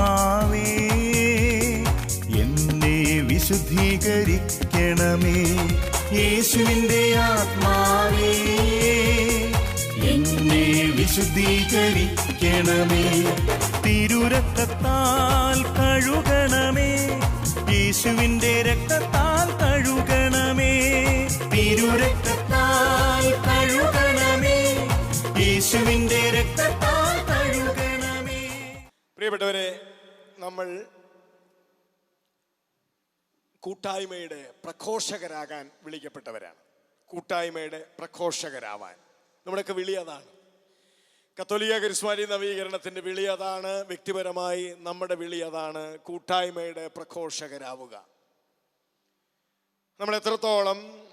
ആത്മാവേ എന്നെ വിശുദ്ധീകരിക്കണമേ. യേശുവിന്റെ ആത്മാവേ എന്നെ വിശുദ്ധീകരിക്കണമേ. തിരുരക്തത്താൽ കഴുകണമേ യേശുവിന്റെ രക്തത്താൽ കഴുകണമേ. തിരുരക്തത്താൽ പ്രിയപ്പെട്ടവരെ നമ്മൾ കൂട്ടായ്മയുടെ പ്രഘോഷകരാകാൻ വിളിക്കപ്പെട്ടവരാണ്. കൂട്ടായ്മയുടെ പ്രഘോഷകരാവാൻ. നമ്മുടെയൊക്കെ വിളി അതാണ്. കത്തോലിക കരിസ്മാരി നവീകരണത്തിന്റെ വിളി അതാണ്. വ്യക്തിപരമായി നമ്മുടെ വിളി അതാണ്. കൂട്ടായ്മയുടെ പ്രഘോഷകരാവുക. നമ്മൾ എത്രത്തോളം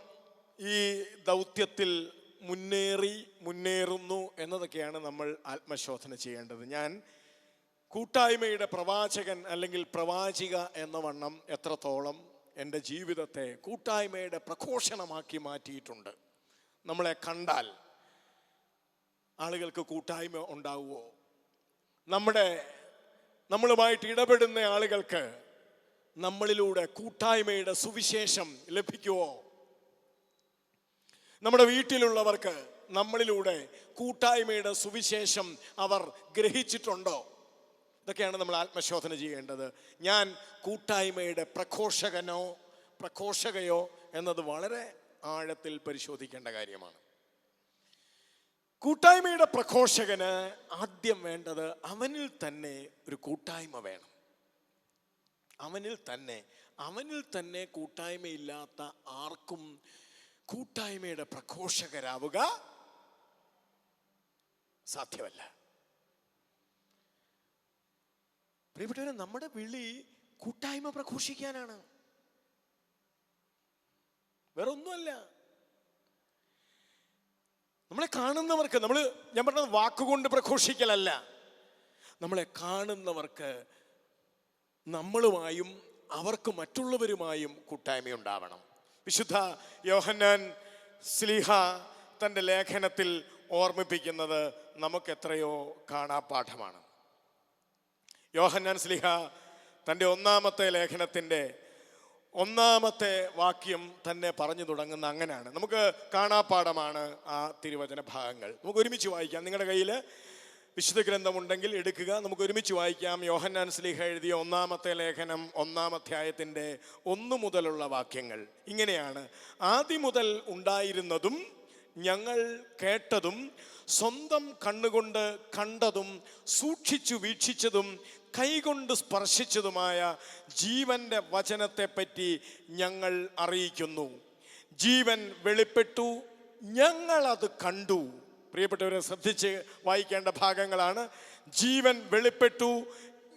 ഈ ദൗത്യത്തിൽ മുന്നേറി മുന്നേറുന്നു എന്നതൊക്കെയാണ് നമ്മൾ ആത്മശോധന ചെയ്യേണ്ടത്. ഞാൻ കൂട്ടായ്മയുടെ പ്രവാചകൻ അല്ലെങ്കിൽ പ്രവാചിക എന്ന വണ്ണം എത്രത്തോളം എന്റെ ജീവിതത്തെ കൂട്ടായ്മയുടെ പ്രഘോഷണമാക്കി മാറ്റിയിട്ടുണ്ട്. നമ്മളെ കണ്ടാൽ ആളുകൾക്ക് കൂട്ടായ്മ ഉണ്ടാവുമോ? നമ്മുടെ നമ്മളുമായിട്ട് ഇടപെടുന്ന ആളുകൾക്ക് നമ്മളിലൂടെ കൂട്ടായ്മയുടെ സുവിശേഷം ലഭിക്കുമോ? നമ്മുടെ വീട്ടിലുള്ളവർക്ക് നമ്മളിലൂടെ കൂട്ടായ്മയുടെ സുവിശേഷം അവർ ഗ്രഹിച്ചിട്ടുണ്ടോ? ഇതൊക്കെയാണ് നമ്മൾ ആത്മശോധന ചെയ്യേണ്ടത്. ഞാൻ കൂട്ടായ്മയുടെ പ്രഘോഷകനോ പ്രഘോഷകയോ എന്നത് വളരെ ആഴത്തിൽ പരിശോധിക്കേണ്ട കാര്യമാണ്. കൂട്ടായ്മയുടെ പ്രഘോഷകന് ആദ്യം വേണ്ടത് അവനിൽ തന്നെ ഒരു കൂട്ടായ്മ വേണം. അവനിൽ തന്നെ അവനിൽ തന്നെ കൂട്ടായ്മയില്ലാത്ത ആർക്കും കൂട്ടായ്മയുടെ പ്രഘോഷകരാവുക സാധ്യമല്ല. പ്രിയപ്പെട്ടവരെ നമ്മുടെ വിളി കൂട്ടായ്മ പ്രഘോഷിക്കാനാണ്. വേറെ ഒന്നുമല്ല നമ്മളെ കാണുന്നവർക്ക് നമ്മൾ ഞാൻ പറഞ്ഞത് വാക്കുകൊണ്ട് പ്രഘോഷിക്കലല്ല. നമ്മളെ കാണുന്നവർക്ക് നമ്മളുമായും അവർക്ക് മറ്റുള്ളവരുമായും കൂട്ടായ്മ ഉണ്ടാവണം. വിശുദ്ധ യോഹന്നാൻ സ്ലിഹ തന്റെ ലേഖനത്തിൽ ഓർമ്മിപ്പിക്കുന്നത് നമുക്കെത്രയോ കാണാപ്പാഠമാണ് യോഹന്നാൻ സ്ലിഹ തന്റെ ഒന്നാമത്തെ ലേഖനത്തിന്റെ ഒന്നാമത്തെ വാക്യം തന്നെ പറഞ്ഞു തുടങ്ങുന്ന അങ്ങനെയാണ് നമുക്ക് കാണാപ്പാടമാണ് ആ തിരുവചന ഭാഗങ്ങൾ. നമുക്ക് ഒരുമിച്ച് വായിക്കാം. നിങ്ങളുടെ കയ്യിൽ വിശുദ്ധ ഗ്രന്ഥമുണ്ടെങ്കിൽ എടുക്കുക. നമുക്ക് ഒരുമിച്ച് വായിക്കാം. യോഹന്നാൻ സ്ലീഹ എഴുതിയ ഒന്നാമത്തെ ലേഖനം ഒന്നാമധ്യായത്തിന്റെ ഒന്നു മുതലുള്ള വാക്യങ്ങൾ. ഇങ്ങനെയാണ്. ആദ്യം മുതൽ ഉണ്ടായിരുന്നതും ഞങ്ങൾ കേട്ടതും സ്വന്തം കണ്ണുകൊണ്ട് കണ്ടതും സൂക്ഷിച്ചു വീക്ഷിച്ചതും കൈകൊണ്ട് സ്പർശിച്ചതുമായ ജീവന്റെ വചനത്തെപ്പറ്റി ഞങ്ങൾ അറിയിക്കുന്നു. ജീവൻ വെളിപ്പെട്ടു ഞങ്ങളത് കണ്ടു. പ്രിയപ്പെട്ടവരെ ശ്രദ്ധിച്ച് വായിക്കേണ്ട ഭാഗങ്ങളാണ്. ജീവൻ വെളിപ്പെട്ടു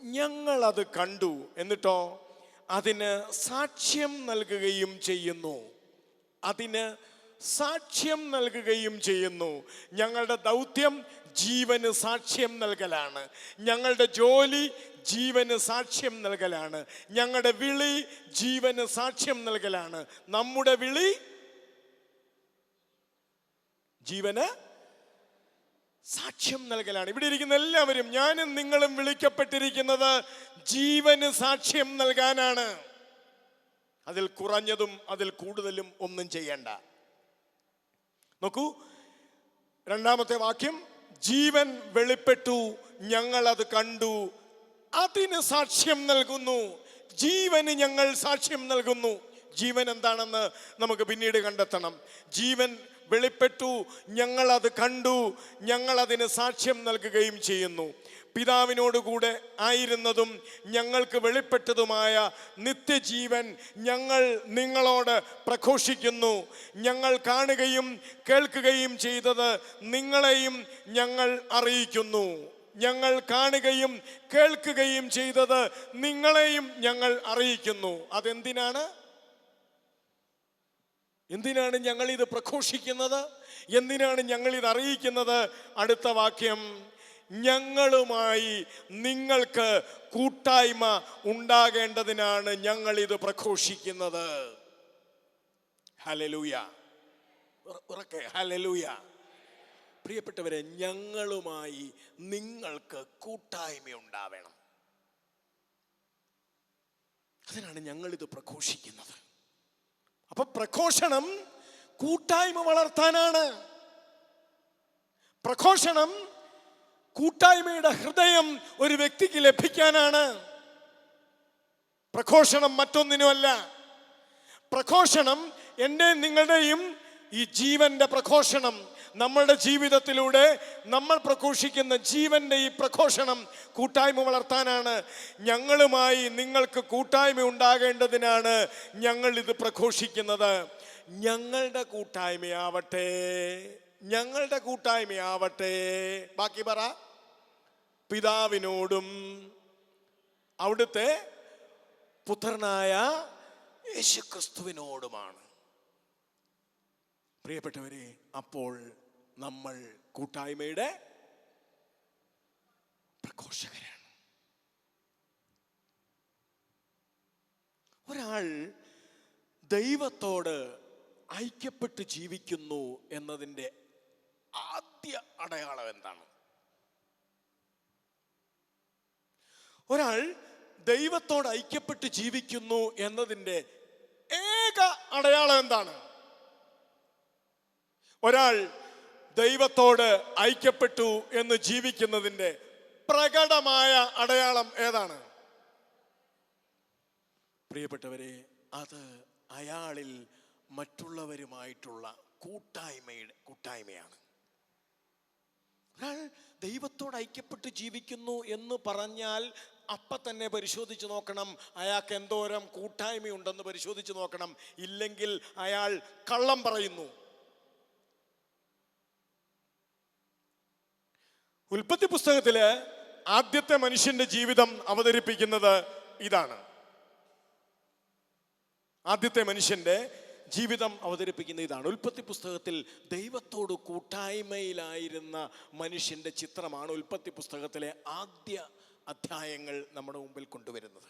ഞങ്ങളത് കണ്ടു. എന്നിട്ടോ? അതിന് സാക്ഷ്യം നൽകുകയും ചെയ്യുന്നു. അതിന് സാക്ഷ്യം നൽകുകയും ചെയ്യുന്നു. ഞങ്ങളുടെ ദൗത്യം ജീവന് സാക്ഷ്യം നൽകലാണ്. ഞങ്ങളുടെ ജോലി ജീവന് സാക്ഷ്യം നൽകലാണ്. ഞങ്ങളുടെ വിളി ജീവന് സാക്ഷ്യം നൽകലാണ്. നമ്മുടെ വിളി ജീവന് സാക്ഷ്യം നൽകലാണ്. ഇവിടെ ഇരിക്കുന്ന എല്ലാവരും ഞാനും നിങ്ങളും വിളിക്കപ്പെട്ടിരിക്കുന്നത് ജീവന് സാക്ഷ്യം നൽകാനാണ്. അതിൽ കുറഞ്ഞതും അതിൽ കൂടുതലും ഒന്നും ചെയ്യണ്ട. നോക്കൂ. രണ്ടാമത്തെ വാക്യം ജീവൻ വെളിപ്പെട്ടു അത് കണ്ടു അതിന് സാക്ഷ്യം നൽകുന്നു. ജീവന് ഞങ്ങൾ സാക്ഷ്യം നൽകുന്നു. ജീവൻ എന്താണെന്ന് നമുക്ക് പിന്നീട് കണ്ടെത്തണം. ജീവൻ വെളിപ്പെട്ടു ഞങ്ങൾ അത് കണ്ടു ഞങ്ങൾ അതിന് സാക്ഷ്യം നൽകുകയും ചെയ്യുന്നു. പിതാവിനോടുകൂടെ ആയിരുന്നതും ഞങ്ങൾക്ക് വെളിപ്പെട്ടതുമായ നിത്യജീവൻ ഞങ്ങൾ നിങ്ങളോട് പ്രഘോഷിക്കുന്നു. ഞങ്ങൾ കാണുകയും കേൾക്കുകയും ചെയ്തത് നിങ്ങളെയും ഞങ്ങൾ അറിയിക്കുന്നു. ഞങ്ങൾ കാണുകയും കേൾക്കുകയും ചെയ്തത് നിങ്ങളെയും ഞങ്ങൾ അറിയിക്കുന്നു. അതെന്തിനാണ്? എന്തിനാണ് ഞങ്ങൾ ഇത് പ്രഘോഷിക്കുന്നത്? എന്തിനാണ് ഞങ്ങൾ ഇത് അറിയിക്കുന്നത്? അടുത്ത വാക്യം. ഞങ്ങളുമായി നിങ്ങൾക്ക് കൂട്ടായ്മ ഉണ്ടാകേണ്ടതിനാണ് ഞങ്ങൾ ഇത് പ്രഘോഷിക്കുന്നത്. ഹലലൂയ ഉറ- ഉറക്കെ. ഹലലൂയ പ്രിയപ്പെട്ടവരെ ഞങ്ങളുമായി നിങ്ങൾക്ക് കൂട്ടായ്മ ഉണ്ടാവണം. അതിനാണ് ഞങ്ങൾ ഇത് പ്രഘോഷിക്കുന്നത്. അപ്പൊ പ്രഘോഷണം കൂട്ടായ്മ വളർത്താനാണ്. പ്രഘോഷണം കൂട്ടായ്മയുടെ ഹൃദയം ഒരു വ്യക്തിക്ക് ലഭിക്കാനാണ്. പ്രഘോഷണം മറ്റൊന്നിനുമല്ല. പ്രഘോഷണം എന്റെ നിങ്ങളുടെയും ഈ ജീവന്റെ പ്രഘോഷണം. നമ്മളുടെ ജീവിതത്തിലൂടെ നമ്മൾ പ്രഘോഷിക്കുന്ന ജീവന്റെ ഈ പ്രഘോഷണം കൂട്ടായ്മ വളർത്താനാണ്. ഞങ്ങളുമായി നിങ്ങൾക്ക് കൂട്ടായ്മ ഉണ്ടാകേണ്ടതിനാണ് ഞങ്ങൾ ഇത് പ്രഘോഷിക്കുന്നത്. ഞങ്ങളുടെ കൂട്ടായ്മയാവട്ടെ. ഞങ്ങളുടെ കൂട്ടായ്മയാവട്ടെ. ബാക്കി പറ. പിതാവിനോടും അവിടുത്തെ പുത്രനായ യേശുക്രിസ്തുവിനോടുമാണ്. പ്രിയപ്പെട്ടവരെ അപ്പോൾ നമ്മൾ കൂട്ടായ്മയുടെ പ്രഘോഷകരാണ്. ഒരാൾ ദൈവത്തോട് ഐക്യപ്പെട്ട് ജീവിക്കുന്നു എന്നതിന്റെ ആദ്യ അടയാളം എന്താണ്? ഒരാൾ ദൈവത്തോട് ഐക്യപ്പെട്ട് ജീവിക്കുന്നു എന്നതിന്റെ ഏക അടയാളം എന്താണ്? ഒരാൾ ദൈവത്തോട് ഐക്യപ്പെട്ടു എന്ന് ജീവിക്കുന്നതിന്റെ പ്രകടമായ അടയാളം ഏതാണ്? പ്രിയപ്പെട്ടവരെ അത് അയാളിൽ മറ്റുള്ളവരുമായിട്ടുള്ള കൂട്ടായ്മയുടെ കൂട്ടായ്മയാണ്. ദൈവത്തോട് ഐക്യപ്പെട്ട് ജീവിക്കുന്നു എന്ന് പറഞ്ഞാൽ അപ്പ തന്നെ പരിശോധിച്ച് നോക്കണം. അയാൾക്ക് എന്തോരം കൂട്ടായ്മയുണ്ടെന്ന് പരിശോധിച്ച് നോക്കണം. ഇല്ലെങ്കിൽ അയാൾ കള്ളം പറയുന്നു. ഉൽപ്പത്തി പുസ്തകത്തിൽ ആദ്യത്തെ മനുഷ്യന്റെ ജീവിതം അവതരിപ്പിക്കുന്നത് ഇതാണ്. ആദ്യത്തെ മനുഷ്യന്റെ ജീവിതം അവതരിപ്പിക്കുന്ന ഇതാണ്. ഉൽപ്പത്തി പുസ്തകത്തിൽ ദൈവത്തോട് കൂട്ടായ്മയിലായിരുന്ന മനുഷ്യന്റെ ചിത്രമാണ് ഉൽപ്പത്തി പുസ്തകത്തിലെ ആദ്യ അധ്യായങ്ങൾ നമ്മുടെ മുമ്പിൽ കൊണ്ടുവരുന്നത്.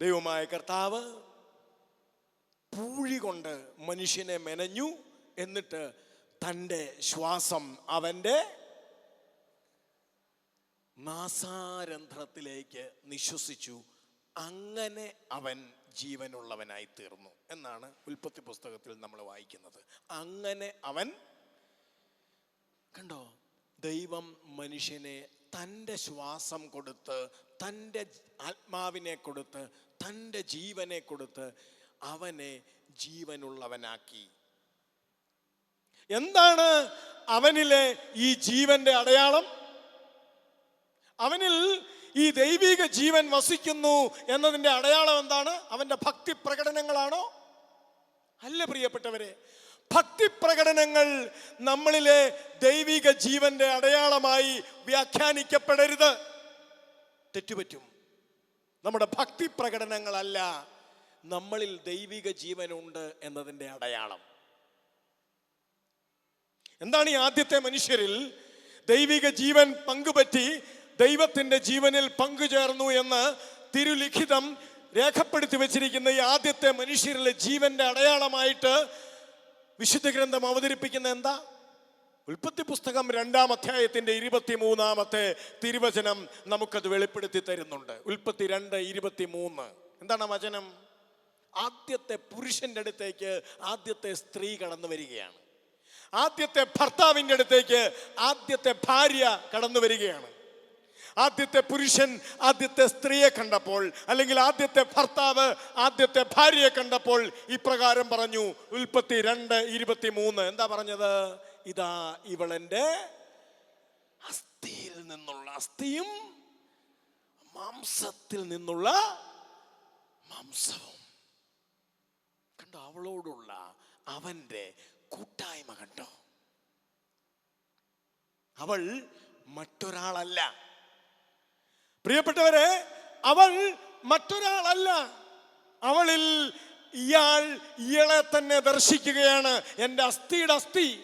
ദൈവമായ കർത്താവ് പൂഴി കൊണ്ട് മനുഷ്യനെ മെനഞ്ഞു എന്നിട്ട് തന്റെ ശ്വാസം അവന്റെ നാസാരന്ധ്രത്തിലേക്ക് നിശ്വസിച്ചു. അങ്ങനെ അവൻ ജീവനുള്ളവനായി തീർന്നു എന്നാണ് ഉൽപ്പത്തി പുസ്തകത്തിൽ നമ്മൾ വായിക്കുന്നത്. അങ്ങനെ അവൻ കണ്ടോ? ദൈവം മനുഷ്യനെ തന്റെ ശ്വാസം കൊടുത്ത് തന്റെ ആത്മാവിനെ കൊടുത്ത് തന്റെ ജീവനെ കൊടുത്ത് അവനെ ജീവനുള്ളവനാക്കി. എന്താണ് അവനിലെ ഈ ജീവന്റെ അടയാളം? അവനിൽ ഈ ദൈവിക ജീവൻ വസിക്കുന്നു എന്നതിന്റെ അടയാളം എന്താണ്? അവന്റെ ഭക്തി പ്രകടനങ്ങളാണോ? അല്ല പ്രിയപ്പെട്ടവരെ ഭക്തി പ്രകടനങ്ങൾ നമ്മളിലെ ദൈവിക ജീവന്റെ അടയാളമായി വ്യാഖ്യാനിക്കപ്പെടരുത്. തെറ്റുപറ്റും. നമ്മുടെ ഭക്തി പ്രകടനങ്ങളല്ല നമ്മളിൽ ദൈവിക ജീവനുണ്ട് എന്നതിന്റെ അടയാളം. എന്താണ് ഈ ആദ്യത്തെ മനുഷ്യരിൽ ദൈവിക ജീവൻ പങ്കുപറ്റി ദൈവത്തിന്റെ ജീവനിൽ പങ്കുചേർന്നു എന്ന് തിരുലിഖിതം രേഖപ്പെടുത്തി വെച്ചിരിക്കുന്ന ഈ ആദ്യത്തെ മനുഷ്യരിലെ ജീവന്റെ അടയാളമായിട്ട് വിശുദ്ധ ഗ്രന്ഥം അവതരിപ്പിക്കുന്ന എന്താ? ഉൽപ്പത്തി പുസ്തകം രണ്ടാം അധ്യായത്തിന്റെ ഇരുപത്തി മൂന്നാമത്തെ തിരുവചനം നമുക്കത് വെളിപ്പെടുത്തി തരുന്നുണ്ട്. ഉൽപ്പത്തി രണ്ട് ഇരുപത്തി മൂന്ന് എന്താണ് വചനം? ആദ്യത്തെ പുരുഷന്റെ അടുത്തേക്ക് ആദ്യത്തെ സ്ത്രീ കടന്നു വരികയാണ്. ആദ്യത്തെ ഭർത്താവിന്റെ അടുത്തേക്ക് ആദ്യത്തെ ഭാര്യ കടന്നു വരികയാണ്. ആദ്യത്തെ പുരുഷൻ ആദ്യത്തെ സ്ത്രീയെ കണ്ടപ്പോൾ അല്ലെങ്കിൽ ആദ്യത്തെ ഭർത്താവ് ആദ്യത്തെ ഭാര്യയെ കണ്ടപ്പോൾ ഇപ്രകാരം പറഞ്ഞു ഉൽപ്പത്തി രണ്ട് ഇരുപത്തി മൂന്ന് എന്താ പറഞ്ഞത്? ഇതാ ഇവളെന്റെ അസ്ഥിയിൽ നിന്നുള്ള അസ്ഥിയും മാംസത്തിൽ നിന്നുള്ള മാംസവും. കണ്ടോ അവളോടുള്ള അവന്റെ കൂട്ടായ്മ കണ്ടോ? അവൾ മറ്റൊരാളല്ല. പ്രിയപ്പെട്ടവരെ അവൾ മറ്റൊരാളല്ല. അവളിൽ ഇയാൾ ഇയാളെ തന്നെ ദർശിക്കുകയാണ് എന്റെ അസ്ഥിയുടെ അസ്ഥി.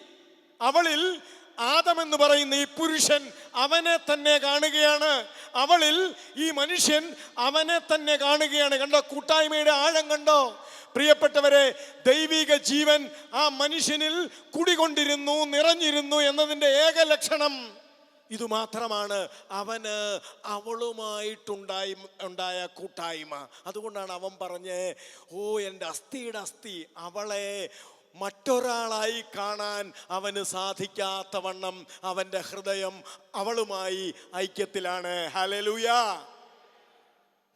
അവളിൽ ആദമെന്ന് പറയുന്ന ഈ പുരുഷൻ അവനെ തന്നെ കാണുകയാണ്. അവളിൽ ഈ മനുഷ്യൻ അവനെ തന്നെ കാണുകയാണ്. കണ്ടോ കൂട്ടായ്മയുടെ ആഴം കണ്ടോ? പ്രിയപ്പെട്ടവരെ ദൈവിക ജീവൻ ആ മനുഷ്യനിൽ കുടികൊണ്ടിരുന്നു നിറഞ്ഞിരുന്നു എന്നതിന്റെ ഏക ലക്ഷണം ഇതുമാത്രമാണ് അവന് അവളുമായിട്ടുണ്ടായി ഉണ്ടായ കൂട്ടായ്മ. അതുകൊണ്ടാണ് അവൻ പറഞ്ഞ് ഓ എന്റെ അസ്ഥിയുടെ അസ്ഥി അവളെ മറ്റൊരാളായി കാണാൻ അവന് സാധിക്കാത്ത വണ്ണം അവന്റെ ഹൃദയം അവളുമായി ഐക്യത്തിലാണ്. ഹലലുയ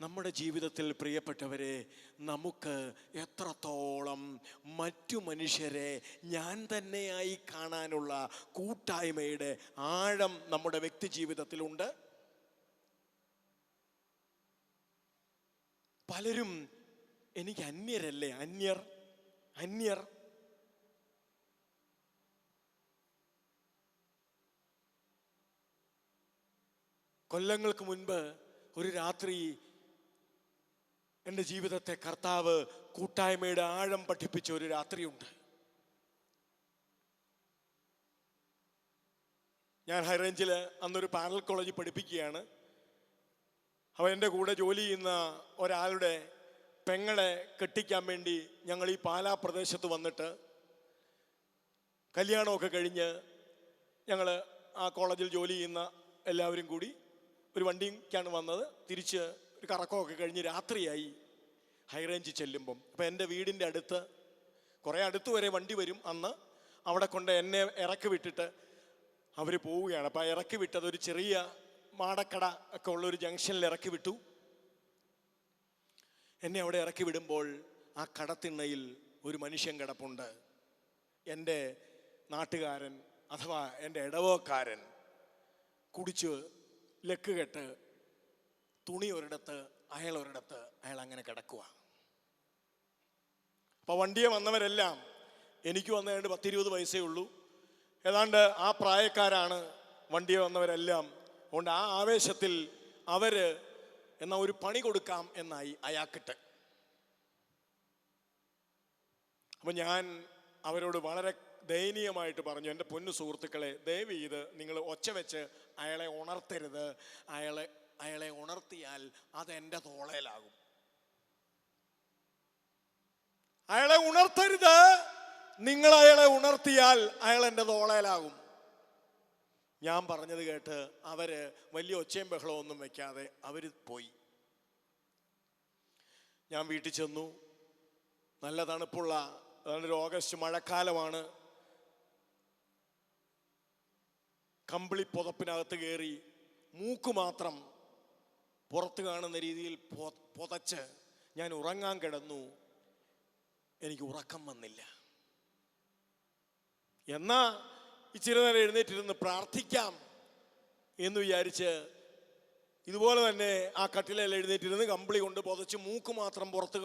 നമ്മുടെ ജീവിതത്തിൽ പ്രിയപ്പെട്ടവരെ നമുക്ക് എത്രത്തോളം മറ്റു മനുഷ്യരെ ഞാൻ തന്നെയായി കാണാനുള്ള കൂട്ടായ്മയുടെ ആഴം നമ്മുടെ വ്യക്തി ജീവിതത്തിലുണ്ട്? പലരും എനിക്ക് അന്യരല്ലേ? അന്യർ അന്യർ. കൊല്ലങ്ങൾക്ക് മുൻപ് ഒരു രാത്രി എന്റെ ജീവിതത്തെ കർത്താവ് കൂട്ടായ്മയുടെ ആഴം പഠിപ്പിച്ച ഒരു രാത്രിയുണ്ട്. ഞാൻ ഹൈറേഞ്ചിൽ അന്നൊരു പാനൽ കോളേജിൽ പഠിപ്പിക്കുകയാണ്. അവ എന്റെ കൂടെ ജോലി ചെയ്യുന്ന ഒരാളുടെ പെങ്ങളെ കെട്ടിക്കാൻ വേണ്ടി ഞങ്ങൾ ഈ പാലാ പ്രദേശത്ത് വന്നിട്ട് കല്യാണമൊക്കെ കഴിഞ്ഞ് ഞങ്ങൾ ആ കോളേജിൽ ജോലി ചെയ്യുന്ന എല്ലാവരും കൂടി ഒരു വണ്ടിക്കാണ് വന്നത്. തിരിച്ച് കറക്കമൊക്കെ കഴിഞ്ഞ് രാത്രിയായി. ഹൈറേഞ്ച് ചെല്ലുമ്പം. അപ്പം എന്റെ വീടിന്റെ അടുത്ത് കുറേ അടുത്ത് വരെ വണ്ടി വരും. അന്ന് അവിടെ കൊണ്ട് എന്നെ ഇറക്കി വിട്ടിട്ട് അവർ പോവുകയാണ്. അപ്പം ഇറക്കി വിട്ടത് ഒരു ചെറിയ മാടക്കട ഒക്കെ ഉള്ളൊരു ജംഗ്ഷനിൽ ഇറക്കി വിട്ടു. എന്നെ അവിടെ ഇറക്കി വിടുമ്പോൾ ആ കടത്തിണ്ണയിൽ ഒരു മനുഷ്യൻ കിടപ്പുണ്ട്. എന്റെ നാട്ടുകാരൻ അഥവാ എന്റെ ഇടവക്കാരൻ കുടിച്ച് ലക്ക് കെട്ട് തുണി ഒരിടത്ത് അയാൾ ഒരിടത്ത് അയാൾ അങ്ങനെ കിടക്കുക അപ്പോൾ വണ്ടിയെ വന്നവരെല്ലാം എനിക്ക് വന്നതായിട്ട് പത്തിരുപത് പൈസയേ ഉള്ളൂ. ഏതാണ്ട് ആ പ്രായക്കാരാണ് വണ്ടിയെ വന്നവരെല്ലാം. അതുകൊണ്ട് ആ ആവേശത്തിൽ അവർ എന്നാ ഒരു പണി കൊടുക്കാം എന്നായി അയാക്കിട്ട് അപ്പൊ ഞാൻ അവരോട് വളരെ ദയനീയമായിട്ട് പറഞ്ഞു എന്റെ പൊന്നു സുഹൃത്തുക്കളെ ദയവ് ചെയ്ത് നിങ്ങൾ ഒച്ച വെച്ച് അയാളെ ഉണർത്തരുത്. അയാളെ അയാളെ ഉണർത്തിയാൽ അത് എന്റെ തോളയിലാകും അയാളെ ഉണർത്തരുത്. നിങ്ങൾ അയാളെ ഉണർത്തിയാൽ അയാൾ എന്റെ തോളയിലാകും ഞാൻ പറഞ്ഞത് കേട്ട് അവർ വലിയ ഒച്ചയും ബഹളവും ഒന്നും വെക്കാതെ അവർ പോയി. ഞാൻ വീട്ടിൽ ചെന്നു. നല്ല തണുപ്പുള്ള അതാണ് ഓഗസ്റ്റ് മഴക്കാലമാണ്. കമ്പിളി പുതപ്പിനകത്ത് കയറി മൂക്ക് മാത്രം പുറത്ത് കാണുന്ന രീതിയിൽ പുതച്ച് ഞാൻ ഉറങ്ങാൻ കിടന്നു. എനിക്ക് ഉറക്കം വന്നില്ല. എന്നാ ഇച്ചിരി നേരം എഴുന്നേറ്റിരുന്ന് പ്രാർത്ഥിക്കാം എന്ന് വിചാരിച്ച് ഇതുപോലെ തന്നെ ആ കട്ടിലെ എഴുന്നേറ്റിരുന്ന് കമ്പിളി കൊണ്ട് പുതച്ച് മൂക്ക് മാത്രം പുറത്ത്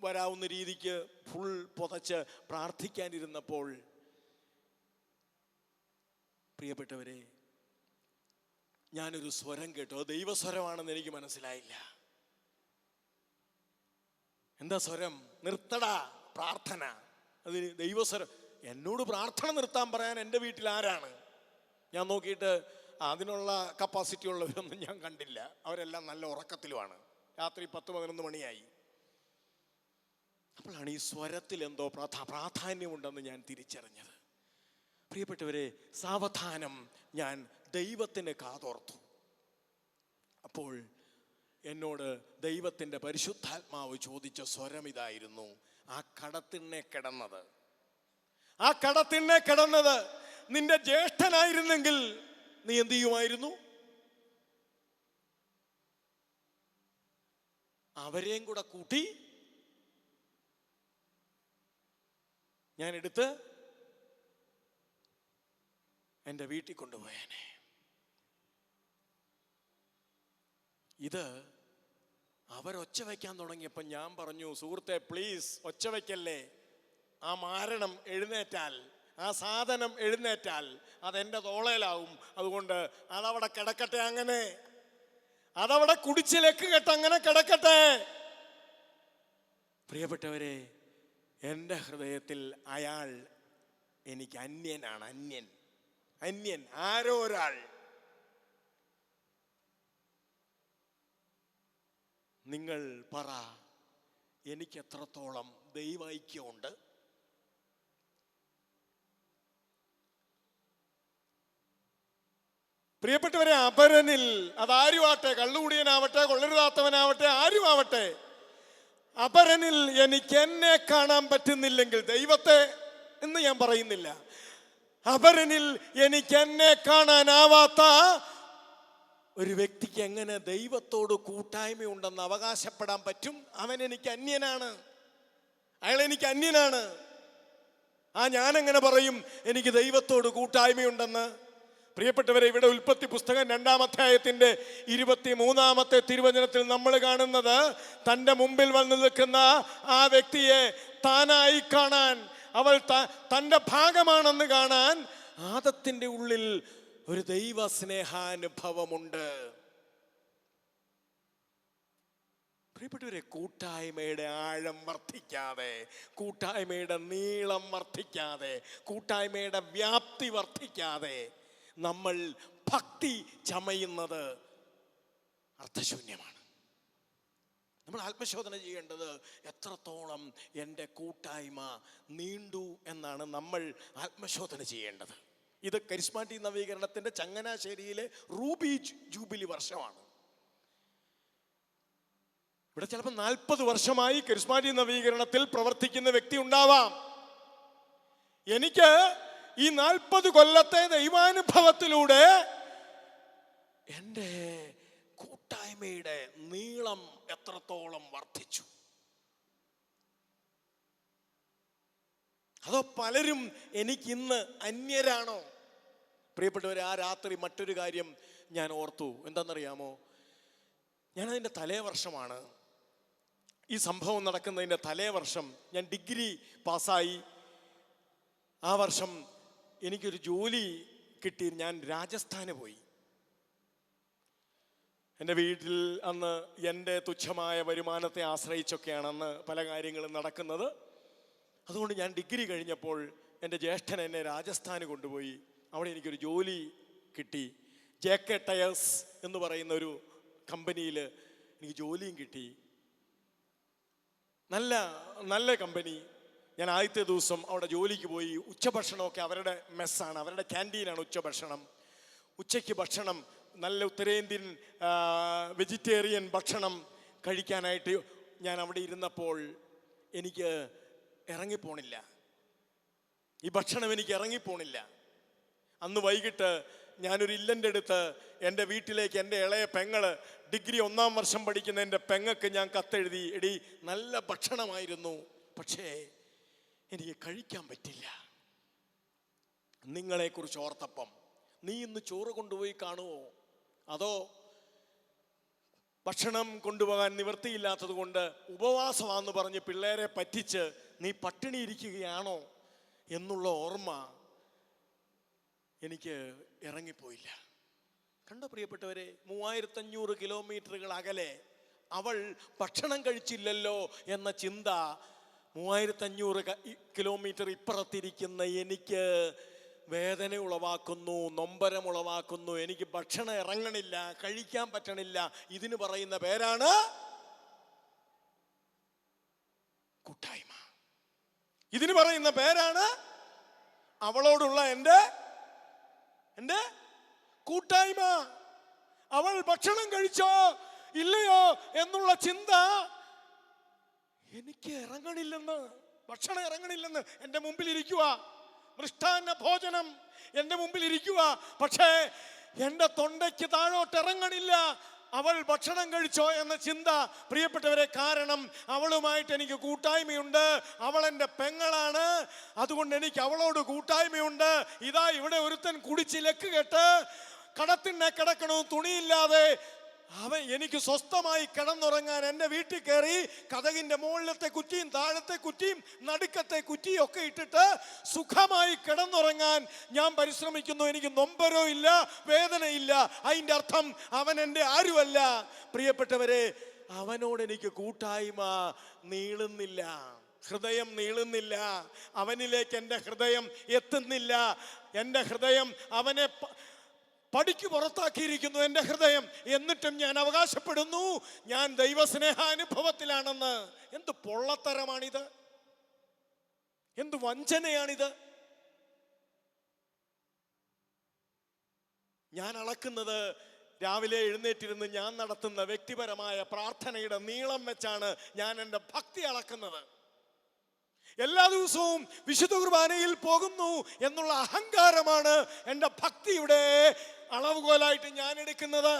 വരാവുന്ന രീതിക്ക് ഫുൾ പുതച്ച് പ്രാർത്ഥിക്കാനിരുന്നപ്പോൾ പ്രിയപ്പെട്ടവരെ ഞാനൊരു സ്വരം കേട്ടു. ദൈവസ്വരമാണെന്ന് എനിക്ക് മനസ്സിലായില്ല. എന്താ സ്വരം? നിർത്തടാ പ്രാർത്ഥന. അത് ദൈവസ്വരം. എന്നോട് പ്രാർത്ഥന നിർത്താൻ പറയാൻ എന്റെ വീട്ടിൽ ആരാണ്? ഞാൻ നോക്കിയിട്ട് അതിനുള്ള കപ്പാസിറ്റി ഉള്ളവരൊന്നും ഞാൻ കണ്ടില്ല. അവരെല്ലാം നല്ല ഉറക്കത്തിലുമാണ്. രാത്രി പത്ത് പതിനൊന്ന് മണിയായി. അപ്പോഴാണ് ഈ സ്വരത്തിൽ എന്തോ പ്രാധാ പ്രാധാന്യമുണ്ടെന്ന് ഞാൻ തിരിച്ചറിഞ്ഞത്. പ്രിയപ്പെട്ടവരെ സാവധാനം ഞാൻ ദൈവത്തിന് കാതോർത്തു. അപ്പോൾ എന്നോട് ദൈവത്തിന്റെ പരിശുദ്ധാത്മാവ് ചോദിച്ച സ്വരം ഇതായിരുന്നു. ആ കടത്തിണ്ണെ കിടന്നത്. ആ കടത്തിണ്ണെ കിടന്നത് നിന്റെ ജ്യേഷ്ഠനായിരുന്നെങ്കിൽ നീ എന്ത് ചെയ്യുമായിരുന്നു? അവരെയും കൂടെ കൂട്ടി ഞാൻ എടുത്ത് എന്റെ വീട്ടിൽ കൊണ്ടുപോയേനെ. ഇത് അവരൊച്ച വയ്ക്കാൻ തുടങ്ങിയപ്പോൾ ഞാൻ പറഞ്ഞു സുഹൃത്തെ പ്ലീസ് ഒച്ച വയ്ക്കല്ലേ? ആ മാരണം എഴുന്നേറ്റാൽ ആ സാധനം എഴുന്നേറ്റാൽ അതെന്റെ തോളയിലാവും അതുകൊണ്ട് അതവിടെ കിടക്കട്ടെ അങ്ങനെ. അതവിടെ കുടിച്ചിലേക്ക് കെട്ട് അങ്ങനെ കിടക്കട്ടെ. പ്രിയപ്പെട്ടവരെ എന്റെ ഹൃദയത്തിൽ അയാൾ എനിക്ക് അന്യനാണ് അന്യൻ. അന്യൻ ആരോ ഒരാൾ. നിങ്ങൾ പറ. എനിക്ക് എത്രത്തോളം ദൈവൈക്യമുണ്ട് പ്രിയപ്പെട്ടവരെ അപരനിൽ അതാരുമാവട്ടെ കള്ളുകൂടിയനാവട്ടെ കൊള്ളരുതാത്തവനാവട്ടെ ആരുമാവട്ടെ? അപരനിൽ എനിക്ക് എന്നെ കാണാൻ പറ്റുന്നില്ലെങ്കിൽ ദൈവത്തെ എന്ന് ഞാൻ പറയുന്നില്ല. അപരനിൽ എനിക്ക് എന്നെ കാണാനാവാത്ത ഒരു വ്യക്തിക്ക് എങ്ങനെ ദൈവത്തോട് കൂട്ടായ്മയുണ്ടെന്ന് അവകാശപ്പെടാൻ പറ്റും? അവൻ എനിക്ക് അന്യനാണ്. അയാൾ എനിക്ക് അന്യനാണ്. ആ ഞാൻ എങ്ങനെ പറയും? എനിക്ക് ദൈവത്തോട് കൂട്ടായ്മയുണ്ടെന്ന്. പ്രിയപ്പെട്ടവരെ ഇവിടെ ഉൽപ്പത്തി പുസ്തകം രണ്ടാം അധ്യായത്തിന്റെ ഇരുപത്തി മൂന്നാമത്തെ തിരുവചനത്തിൽ നമ്മൾ കാണുന്നത് തന്റെ മുമ്പിൽ വന്നു നിൽക്കുന്ന ആ വ്യക്തിയെ താനായി കാണാൻ അവൾ തന്റെ ഭാഗമാണെന്ന് കാണാൻ ആദത്തിന്റെ ഉള്ളിൽ ഒരു ദൈവ സ്നേഹാനുഭവമുണ്ട്. പ്രിയപ്പെട്ടവരെ കൂട്ടായ്മയുടെ ആഴം വർദ്ധിക്കാതെ കൂട്ടായ്മയുടെ നീളം വർദ്ധിക്കാതെ കൂട്ടായ്മയുടെ വ്യാപ്തി വർദ്ധിക്കാതെ നമ്മൾ ഭക്തി ചമയുന്നത് അർത്ഥശൂന്യമാണ്. നമ്മൾ ആത്മശോധന ചെയ്യേണ്ടത് എത്രത്തോളം എന്റെ കൂട്ടായ്മ നീണ്ടു എന്നാണ് നമ്മൾ ആത്മശോധന ചെയ്യേണ്ടത്. ഇത് കരിസ്മാറ്റി നവീകരണത്തിന്റെ ചങ്ങനാശ്ശേരിയിലെ റൂബി ജൂബിലി വർഷമാണ്. ഇവിടെ ചിലപ്പോൾ നാൽപ്പത് വർഷമായി കരിസ്മാറ്റി നവീകരണത്തിൽ പ്രവർത്തിക്കുന്ന വ്യക്തി ഉണ്ടാവാം. എനിക്ക് ഈ നാൽപ്പത് കൊല്ലത്തെ ദൈവാനുഭവത്തിലൂടെ എന്റെ കൂട്ടായ്മയുടെ നീളം എത്രത്തോളം വർദ്ധിച്ചു? അതോ പലരും എനിക്കിന്ന് അന്യരാണോ? പ്രിയപ്പെട്ടവരെ ആ രാത്രി മറ്റൊരു കാര്യം ഞാൻ ഓർത്തു. എന്താണെന്നറിയാമോ? ഞാനതിന്റെ തലേ വർഷമാണ് ഈ സംഭവം നടക്കുന്നതിന്റെ തലേ വർഷം ഞാൻ ഡിഗ്രി പാസ്സായി. ആ വർഷം എനിക്കൊരു ജോലി കിട്ടി. ഞാൻ രാജസ്ഥാന് പോയി. എന്റെ വീട്ടിൽ അന്ന് എന്റെ തുച്ഛമായ വരുമാനത്തെ ആശ്രയിച്ചൊക്കെയാണ് അന്ന് പല കാര്യങ്ങളും നടക്കുന്നത്. അതുകൊണ്ട് ഞാൻ ഡിഗ്രി കഴിഞ്ഞപ്പോൾ എന്റെ ജ്യേഷ്ഠൻ എന്നെ രാജസ്ഥാന് കൊണ്ടുപോയി. അവിടെ എനിക്കൊരു ജോലി കിട്ടി. ജെ കെ ടയേഴ്സ് എന്ന് പറയുന്ന ഒരു കമ്പനിയിൽ എനിക്ക് ജോലിയും കിട്ടി. നല്ല നല്ല കമ്പനി. ഞാൻ ആദ്യത്തെ ദിവസം അവിടെ ജോലിക്ക് പോയി. ഉച്ചഭക്ഷണമൊക്കെ അവരുടെ മെസ്സാണ്. അവരുടെ ക്യാന്റീനാണ് ഉച്ചഭക്ഷണം. ഉച്ചയ്ക്ക് ഭക്ഷണം നല്ല ഉത്തരേന്ത്യൻ വെജിറ്റേറിയൻ ഭക്ഷണം കഴിക്കാനായിട്ട് ഞാൻ അവിടെ ഇരുന്നപ്പോൾ എനിക്ക് ഇറങ്ങിപ്പോണില്ല. ഈ ഭക്ഷണം എനിക്ക് ഇറങ്ങിപ്പോണില്ല. അന്ന് വൈകിട്ട് ഞാനൊരു ഇല്ലന്റെ അടുത്ത് എന്റെ വീട്ടിലേക്ക് എന്റെ ഇളയ പെങ്ങൾ ഡിഗ്രി ഒന്നാം വർഷം പഠിക്കുന്ന എന്റെ പെങ്ങക്ക് ഞാൻ കത്തെഴുതി എടി നല്ല ഭക്ഷണമായിരുന്നു. പക്ഷേ എനിക്ക് കഴിക്കാൻ പറ്റില്ല. നിങ്ങളെക്കുറിച്ച് ഓർത്തപ്പം. നീ ഇന്ന് ചോറ് കൊണ്ടുപോയി കാണുമോ അതോ ഭക്ഷണം കൊണ്ടുപോകാൻ നിവൃത്തിയില്ലാത്തത് കൊണ്ട് ഉപവാസമാണെന്ന് പറഞ്ഞ് പിള്ളേരെ പറ്റിച്ച് നീ പട്ടിണി ഇരിക്കുകയാണോ എന്നുള്ള ഓർമ്മ എനിക്ക് ഇറങ്ങിപ്പോയില്ല. കണ്ടോ പ്രിയപ്പെട്ടവരെ മൂവായിരത്തഞ്ഞൂറ് കിലോമീറ്ററുകൾ അകലെ അവൾ ഭക്ഷണം കഴിച്ചില്ലല്ലോ എന്ന ചിന്ത മൂവായിരത്തഞ്ഞൂറ് കിലോമീറ്റർ ഇപ്പുറത്തിരിക്കുന്ന എനിക്ക് വേദന ഉളവാക്കുന്നു നൊമ്പരം ഉളവാക്കുന്നു എനിക്ക് ഭക്ഷണം ഇറങ്ങണില്ല കഴിക്കാൻ പറ്റണില്ല. ഇതിന് പറയുന്ന പേരാണ് കൂട്ടായ്മ. ഇതിന് പറയുന്ന പേരാണ് അവളോടുള്ള എന്റെ എന്റെ കൂട്ടായ്മ. അവൾ ഭക്ഷണം കഴിച്ചോ ഇല്ലയോ എന്നുള്ള ചിന്ത എനിക്ക് ഇറങ്ങണില്ലെന്ന് ഭക്ഷണം ഇറങ്ങണില്ലെന്ന് എന്റെ മുമ്പിൽ ഇരിക്കുക മൃഷ്ടാന്ന ഭോജനം എന്റെ മുമ്പിൽ ഇരിക്കുക പക്ഷേ എന്റെ തൊണ്ടയ്ക്ക് താഴോട്ട് ഇറങ്ങണില്ല. അവൾ ഭക്ഷണം കഴിച്ചോ എന്ന ചിന്ത പ്രിയപ്പെട്ടവരെ കാരണം അവളുമായിട്ട് എനിക്ക് കൂട്ടായ്മയുണ്ട്. അവൾ എന്റെ പെങ്ങളാണ്. അതുകൊണ്ട് എനിക്ക് അവളോട് കൂട്ടായ്മയുണ്ട്. ഇതാ ഇവിടെ ഒരുത്തൻ കുടിച്ച് ലക്ക് കെട്ട് കടത്തിനെ കിടക്കണോ തുണിയില്ലാതെ അവൻ എനിക്ക് സ്വസ്ഥമായി കിടന്നുറങ്ങാൻ എന്റെ വീട്ടിൽ കയറി കഥകിന്റെ മുകളിലത്തെ കുറ്റിയും താഴത്തെ കുറ്റിയും നടുക്കത്തെ കുറ്റിയും ഒക്കെ ഇട്ടിട്ട് സുഖമായി കിടന്നുറങ്ങാൻ ഞാൻ പരിശ്രമിക്കുന്നു. എനിക്ക് നൊമ്പരോ ഇല്ല വേദനയില്ല. അതിന്റെ അർത്ഥം അവൻ എന്റെ ആരുമല്ല. പ്രിയപ്പെട്ടവരെ അവനോട് എനിക്ക് കൂട്ടായ്മ നീളുന്നില്ല. ഹൃദയം നീളുന്നില്ല. അവനിലേക്ക് എന്റെ ഹൃദയം എത്തുന്നില്ല. എന്റെ ഹൃദയം അവനെ പടിക്ക് പുറത്താക്കിയിരിക്കുന്നു എന്റെ ഹൃദയം. എന്നിട്ടും ഞാൻ അവകാശപ്പെടുന്നു. ഞാൻ ദൈവസ്നേഹാനുഭവത്തിലാണെന്ന്. എന്ത് പൊള്ളത്തരമാണിത്? എന്ത് വഞ്ചനയാണിത്? ഞാൻ അളക്കുന്നത് രാവിലെ എഴുന്നേറ്റിരുന്ന് ഞാൻ നടത്തുന്ന വ്യക്തിപരമായ പ്രാർത്ഥനയുടെ നീളം വെച്ചാണ് ഞാൻ എന്റെ ഭക്തി അളക്കുന്നത്. എല്ലാ ദിവസവും വിശുദ്ധ കുർബാനയിൽ പോകുന്നു എന്നുള്ള അഹങ്കാരമാണ് എന്റെ ഭക്തിയുടെ അളവുകോലായിട്ട് ഞാൻ എടുക്കുന്നത്.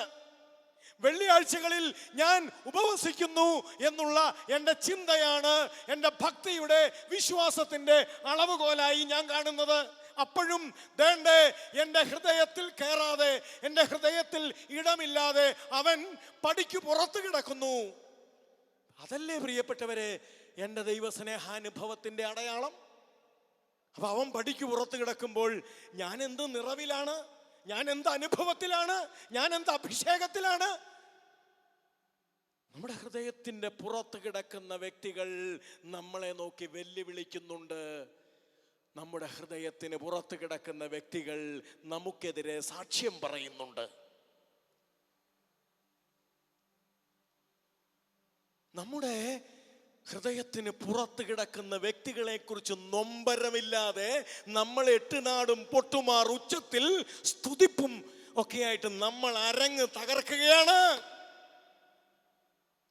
വെള്ളിയാഴ്ചകളിൽ ഞാൻ ഉപവസിക്കുന്നു എന്നുള്ള എന്റെ ചിന്തയാണ് എന്റെ ഭക്തിയുടെ വിശ്വാസത്തിന്റെ അളവുകോലായി ഞാൻ കാണുന്നത്. അപ്പോഴും വേണ്ടേ എന്റെ ഹൃദയത്തിൽ കയറാതെ എന്റെ ഹൃദയത്തിൽ ഇടമില്ലാതെ അവൻ പടിക്ക് പുറത്ത് കിടക്കുന്നു. അതല്ലേ പ്രിയപ്പെട്ടവരെ എന്റെ ദൈവസ്നേഹാനുഭവത്തിന്റെ അടയാളം. അപ്പൊ അവൻ പടിക്ക് പുറത്ത് കിടക്കുമ്പോൾ ഞാൻ എന്ത് നിറവിലാണ്? ഞാൻ എന്ത് അനുഭവത്തിലാണ്? ഞാൻ എന്ത് അഭിഷേകത്തിലാണ്? നമ്മുടെ ഹൃദയത്തിന്റെ പുറത്ത് കിടക്കുന്ന വ്യക്തികൾ നമ്മളെ നോക്കി വെല്ലുവിളിക്കുന്നുണ്ട്. നമ്മുടെ ഹൃദയത്തിന് പുറത്ത് കിടക്കുന്ന വ്യക്തികൾ നമുക്കെതിരെ സാക്ഷ്യം പറയുന്നുണ്ട്. നമ്മുടെ ഹൃദയത്തിന് പുറത്ത് കിടക്കുന്ന വ്യക്തികളെ കുറിച്ച് നൊമ്പരമില്ലാതെ നമ്മൾ എട്ടുനാടും പൊട്ടുമാർ ഉച്ചത്തിൽ സ്തുതിപ്പും ഒക്കെയായിട്ട് നമ്മൾ അരങ്ങ് തകർക്കുകയാണ്.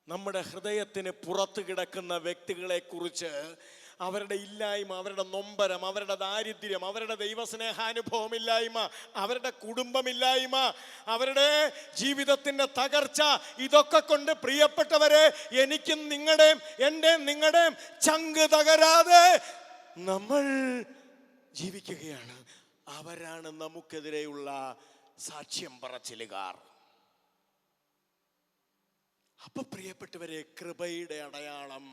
നമ്മുടെ ഹൃദയത്തിന് പുറത്ത് കിടക്കുന്ന വ്യക്തികളെ കുറിച്ച് അവരുടെ ഇല്ലായ്മ അവരുടെ നൊമ്പരം അവരുടെ ദാരിദ്ര്യം അവരുടെ ദൈവസ്നേഹാനുഭവമില്ലായ്മ അവരുടെ കുടുംബമില്ലായ്മ അവരുടെ ജീവിതത്തിന്റെ തകർച്ച ഇതൊക്കെ കൊണ്ട് പ്രിയപ്പെട്ടവരെ എനിക്കും നിങ്ങളുടെയും എന്റെയും നിങ്ങളുടെയും ചങ്ക് തകരാതെ നമ്മൾ ജീവിക്കുകയാണ്. അവരാണ് നമുക്കെതിരെയുള്ള സാക്ഷ്യം പറച്ചിലുകാർ. അപ്പൊ പ്രിയപ്പെട്ടവരെ കൃപയുടെ അടയാളം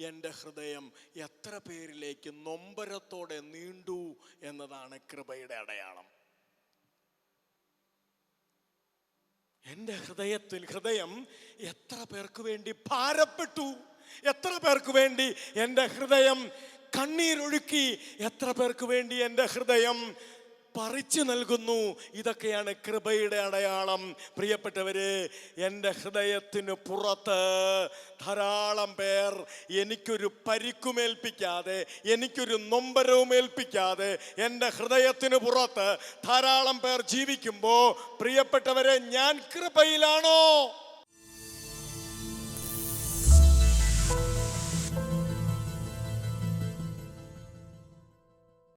എന്റെ ഹൃദയം എത്ര പേരിലേക്ക് നൊമ്പരത്തോടെ നീണ്ടു എന്നതാണ് കൃപയുടെ അടയാളം. എന്റെ ഹൃദയത്തിൽ ഹൃദയം എത്ര പേർക്ക് വേണ്ടി ഭാരപ്പെട്ടു എത്ര പേർക്ക് വേണ്ടി എന്റെ ഹൃദയം കണ്ണീരൊഴുക്കി എത്ര പേർക്ക് വേണ്ടി എന്റെ ഹൃദയം പറിച്ചു നൽകുന്നു. ഇതൊക്കെയാണ് കൃപയുടെ അടയാളം. പ്രിയപ്പെട്ടവര് എന്റെ ഹൃദയത്തിന് പുറത്ത് ധാരാളം പേർ എനിക്കൊരു പരിക്കുമേൽപ്പിക്കാതെ എനിക്കൊരു നൊമ്പരവും ഏൽപ്പിക്കാതെ എന്റെ ഹൃദയത്തിന് പുറത്ത് ധാരാളം പേർ ജീവിക്കുമ്പോൾ പ്രിയപ്പെട്ടവരെ ഞാൻ കൃപയിലാണോ?